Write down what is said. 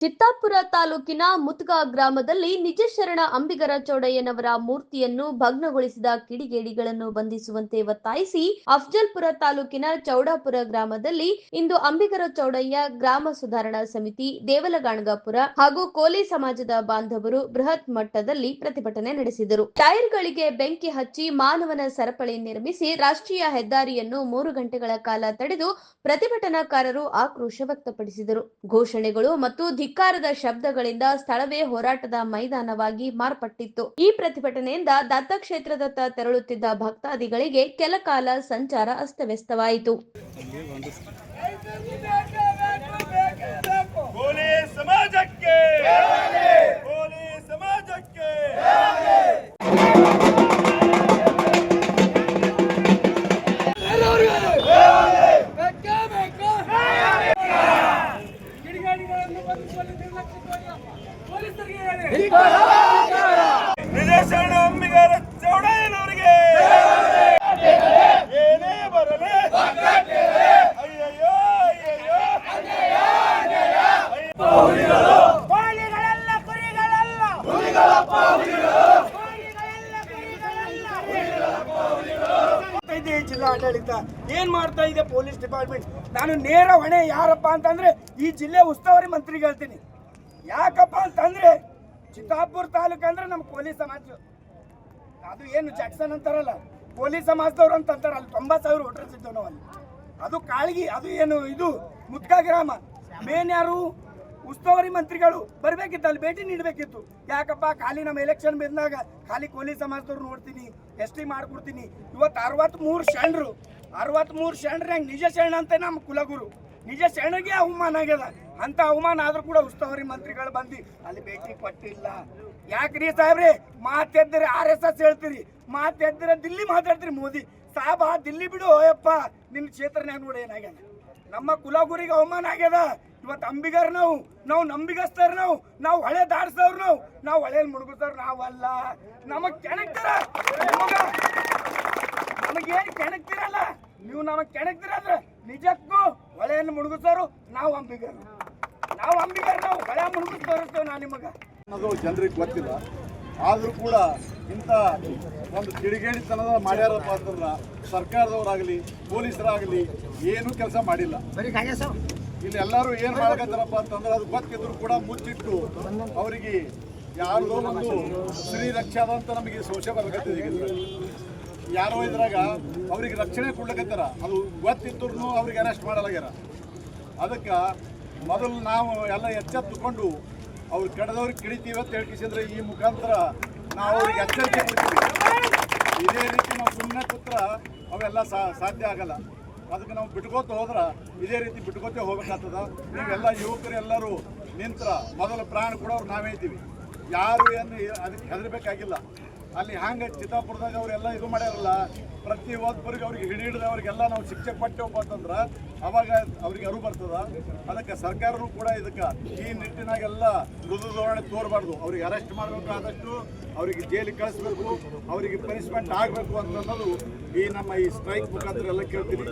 ಚಿತ್ತಾಪುರ ತಾಲೂಕಿನ ಮುತ್ಗಾ ಗ್ರಾಮದಲ್ಲಿ ನಿಜಶರಣ ಅಂಬಿಗರ ಚೌಡಯ್ಯನವರ ಮೂರ್ತಿಯನ್ನು ಭಗ್ನಗೊಳಿಸಿದ ಕಿಡಿಗೇಡಿಗಳನ್ನು ಬಂಧಿಸುವಂತೆ ಒತ್ತಾಯಿಸಿ ಅಫ್ಜಲ್ಪುರ ತಾಲೂಕಿನ ಚೌಡಾಪುರ ಗ್ರಾಮದಲ್ಲಿ ಇಂದು ಅಂಬಿಗರ ಚೌಡಯ್ಯ ಗ್ರಾಮ ಸುಧಾರಣಾ ಸಮಿತಿ, ದೇವಲಗಾಣಗಾಪುರ ಹಾಗೂ ಕೋಲಿ ಸಮಾಜದ ಬಾಂಧವರು ಬೃಹತ್ ಮಟ್ಟದಲ್ಲಿ ಪ್ರತಿಭಟನೆ ನಡೆಸಿದರು. ಟೈರ್ಗಳಿಗೆ ಬೆಂಕಿ ಹಚ್ಚಿ ಮಾನವನ ಸರಪಳಿ ನಿರ್ಮಿಸಿ ರಾಷ್ಟ್ರೀಯ ಹೆದ್ದಾರಿಯನ್ನು ಮೂರು ಗಂಟೆಗಳ ಕಾಲ ತಡೆದು ಪ್ರತಿಭಟನಾಕಾರರು ಆಕ್ರೋಶ ವ್ಯಕ್ತಪಡಿಸಿದರು. ಘೋಷಣೆಗಳು ಮತ್ತು ಧಿಕ್ಕಾರದ ಶಬ್ದಗಳಿಂದ ಸ್ಥಳವೇ ಹೋರಾಟದ ಮೈದಾನವಾಗಿ ಮಾರ್ಪಟ್ಟಿತ್ತು. ಈ ಪ್ರತಿಭಟನೆಯಿಂದ ದತ್ತಕ್ಷೇತ್ರದತ್ತ ತೆರಳುತ್ತಿದ್ದ ಭಕ್ತಾದಿಗಳಿಗೆ ಕೆಲ ಕಾಲ ಸಂಚಾರ ಅಸ್ತವ್ಯಸ್ತವಾಯಿತು. ಇದೆ ಜಿಲ್ಲಾ ಏನ್ ಮಾಡ್ತಾ ಇದೆ ಪೊಲೀಸ್ ಡಿಪಾರ್ಟ್ಮೆಂಟ್? ನಾನು ನೇರ ಹೊಣೆ ಯಾರಪ್ಪ ಅಂತಂದ್ರೆ ಈ ಜಿಲ್ಲೆ ಉಸ್ತುವಾರಿ ಮಂತ್ರಿಗೆ ಹೇಳ್ತೀನಿ ಯಾಕಪ್ಪ ಅಂತಂದ್ರೆ ಚಿತ್ತಾಪುರ ತಾಲೂಕು ಅಂದ್ರೆ ನಮ್ಮ ಕೋಲಿ ಸಮಾಜ. ಅದು ಏನು ಜಾಕ್ಸನ್ ಅಂತಾರಲ್ಲ, ಕೋಲಿ ಸಮಾಜದವ್ರು ಅಂತ ಅಂತಾರ ಅಲ್ಲಿ ತೊಂಬತ್ತು ಸಾವಿರ ವೋಟರ್ಸ್ ಇದ್ದವು ನಾವು ಅಲ್ಲಿ. ಅದು ಕಾಳ್ಗಿ, ಅದು ಏನು ಇದು ಮುದ್ಕ ಗ್ರಾಮ. ಮೇನ್ ಯಾರು? ಉಸ್ತುವಾರಿ ಮಂತ್ರಿಗಳು ಬರ್ಬೇಕಿತ್ತು, ಅಲ್ಲಿ ಭೇಟಿ ನೀಡಬೇಕಿತ್ತು. ಯಾಕಪ್ಪ, ಖಾಲಿ ನಮ್ಮ ಎಲೆಕ್ಷನ್ ಬಂದಾಗ ಖಾಲಿ ಕೋಲಿ ಸಮಾಜದವ್ರು ನೋಡ್ತೀನಿ, ಎಸ್ ಟಿ ಮಾಡ್ಕೊಡ್ತೀನಿ. ಇವತ್ತು ಅರವತ್ತ್ಮೂರು ಶರಣರು. ಅರವತ್ತ್ಮೂರು ಶರಣರು ಹೆಂಗೆ ನಿಜ ಶರಣ ಅಂತ ನಮ್ಮ ಕುಲಗುರು. ನಿಜ ಸೆಣಗೆ ಅವಮಾನ ಆಗ್ಯದ. ಅಂತ ಅವಮಾನ ಆದ್ರೂ ಕೂಡ ಉಸ್ತುವಾರಿ ಮಂತ್ರಿಗಳು ಬಂದು, ಅಲ್ಲಿ ಭೇಟಿ ಕೊಟ್ಟಿಲ್ಲ. ಯಾಕ್ರಿ ಸಾಹೇಬ್ರಿ? ಮಾತೆದ್ದರೆ ಆರ್ ಎಸ್ ಎಸ್ ಹೇಳ್ತೀರಿ. ಮಾತೆದ್ದರೆ ದಿಲ್ಲಿ ಮಾತಾಡ್ತೀರಿ ಮೋದಿ. ಸಾಬ ದಿಲ್ಲಿ ಬಿಡು ಅಯ್ಯಪ್ಪ ನಿನ್ನ ಕ್ಷೇತ್ರನ್ಯಾಗ ನೋಡಿ ಏನಾಗ್ಯದ. ನಮ್ಮ ಕುಲಗುರಿಗೆ ಅವಮಾನ ಆಗ್ಯದ. ಇವತ್ತು ಅಂಬಿಗರ್ ನಾವು. ನಾವು ನಂಬಿಗಸ್ತಾರ ನಾವು. ನಾವು ಹಳೆ ದಾಡ್ಸವ್ರು ನಾವು. ನಾವು ಹಳೆ ಮುಳುಗುತ್ತವ್ರು ನಾವಲ್ಲ. ನಮಗ್ ಕೆಣಕ್ತಾರ? ನಿಮಗ ನಮಗೇನು ಕೆಣಕ್ತಿರಲ್ಲ? ನೀವು ನಮಗ್ ಕೆಣಕ್ತಿರಲ್ಲ ನಿಜಕ್ಕೂ ಹೊಳೆಯನ್ನು ಮುಳುಗಿಸೋರು ನಾವು ಅಂಬಿಗರ್. ನಾವು ಅಂಬಿಗರ್ ನಾವು ಹೊಳೆ ಮುಳುಗಿಸ್ ತೋರಿಸ್ತೇವೆ ನಾ ನಿಮಗ. ಅನ್ನೋದು ಜನರಿಗೆ ಗೊತ್ತಿಲ್ಲ. ಆದರೂ ಕೂಡ ಇಂಥ ಒಂದು ಕಿಡಿಗೇಡಿತನದ ಮಾಡ್ಯಾರಪ್ಪ ಅಂತಂದ್ರೆ ಸರ್ಕಾರದವರಾಗಲಿ ಪೊಲೀಸರಾಗಲಿ ಏನೂ ಕೆಲಸ ಮಾಡಿಲ್ಲ. ಇಲ್ಲಿ ಎಲ್ಲರೂ ಏನು ಮಾಡ್ಕತ್ತಾರಪ್ಪ ಅಂತಂದ್ರೆ ಅದು ಗೊತ್ತಿದ್ರು ಕೂಡ ಮುಚ್ಚಿಟ್ಟು ಅವರಿಗೆ ಯಾರ್ದೋ ಒಂದು ಸ್ತ್ರೀ ರಕ್ಷೆ ಅಂತ ನಮಗೆ ಸೋಷ ಬರ್ಕತ್ತಿದೆ ಈಗ ಯಾರೋ ಇದ್ರಾಗ ಅವ್ರಿಗೆ ರಕ್ಷಣೆ ಕೊಡ್ಲಕತ್ತಾರ ಅದು ಗೊತ್ತಿದ್ರು ಅವ್ರಿಗೆ ಅರೆಸ್ಟ್ ಮಾಡಲಾಗ್ಯಾರ. ಅದಕ್ಕೆ ಮೊದಲು ನಾವು ಎಲ್ಲ ಎಚ್ಚೆತ್ತುಕೊಂಡು ಅವ್ರು ಕಡದವ್ರಿಗೆ ಕಿಡಿತೀವಿ ಅಂತ ಹೇಳ್ಕಿಸಿದ್ರೆ ಈ ಮುಖಾಂತರ ನಾವು ಅವ್ರಿಗೆ ಎಚ್ಚರಿಕೆ ಕೊಡ್ತೀವಿ. ಇದೇ ರೀತಿ ನಾವು ಸುಮ್ಮನೆ ಕೂತ್ರ ಅವೆಲ್ಲ ಸಾಧ್ಯ ಆಗಲ್ಲ. ಅದಕ್ಕೆ ನಾವು ಬಿಟ್ಕೋತ ಹೋದ್ರೆ ಇದೇ ರೀತಿ ಬಿಟ್ಕೋತೇ ಹೋಗ್ಬೇಕಾಗ್ತದ. ನೀವೆಲ್ಲ ಯುವಕರು ಎಲ್ಲರೂ ನಿಂತ್ರ ಮೊದಲು ಪ್ರಾಣ ಕೊಡೋರು ನಾವೇ ಇದ್ದೀವಿ. ಯಾರು ಏನು ಅದಕ್ಕೆ ಹೆದರ್ಬೇಕಾಗಿಲ್ಲ. ಅಲ್ಲಿ ಹ್ಯಾಂಗ ಚಿತ್ತಾಪುರದಾಗ ಅವರೆಲ್ಲ ಇದು ಮಾಡ್ಯಾರಲ್ಲ, ಪ್ರತಿ ಒಬ್ಬರಿಗೆ ಅವ್ರಿಗೆ ಹಿಡಿ ಹಿಡಿದು ಅವ್ರಿಗೆಲ್ಲ ನಾವು ಶಿಕ್ಷೆ ಕೊಟ್ಟೆವಪ್ಪ ಅಂತಂದ್ರೆ ಅವಾಗ ಅವ್ರಿಗೆ ಅರು ಬರ್ತದ. ಅದಕ್ಕೆ ಸರ್ಕಾರನು ಕೂಡ ಇದಕ್ಕೆ ಈ ನಿಟ್ಟಿನಾಗೆಲ್ಲ ಮೃದು ಧೋರಣೆ ತೋರಬಾರ್ದು. ಅವ್ರಿಗೆ ಅರೆಸ್ಟ್ ಮಾಡಬೇಕು ಆದಷ್ಟು ಅವರಿಗೆ ಜೈಲಿಗೆ ಕಳಿಸ್ಬೇಕು, ಅವರಿಗೆ ಪನಿಷ್ಮೆಂಟ್ ಆಗಬೇಕು ಅಂತ ಅನ್ನೋದು ಈ ನಮ್ಮ ಈ ಸ್ಟ್ರೈಕ್ ಮುಖಾಂತರ ಎಲ್ಲ ಕೇಳ್ತೀವಿ.